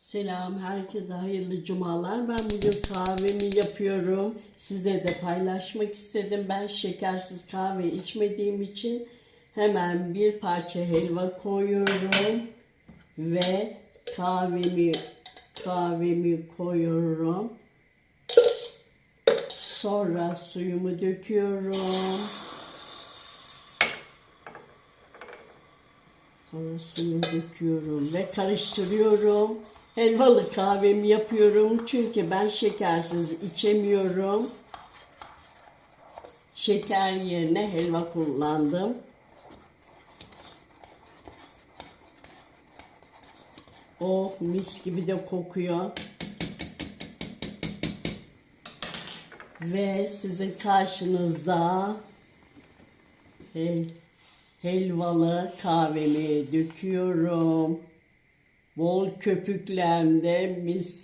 Selam, herkese hayırlı cumalar. Ben bugün kahvemi yapıyorum. Size de paylaşmak istedim. Ben şekersiz kahve içmediğim için hemen bir parça helva koyuyorum ve kahvemi kahvemi koyuyorum. Sonra suyumu döküyorum. Sonra suyu döküyorum ve karıştırıyorum. Helvalı kahvemi yapıyorum çünkü ben şekersiz içemiyorum. Şeker yerine helva kullandım. Oh mis gibi de kokuyor. Ve sizin karşınızda hel, helvalı kahvemi döküyorum. Bol köpüklemde mis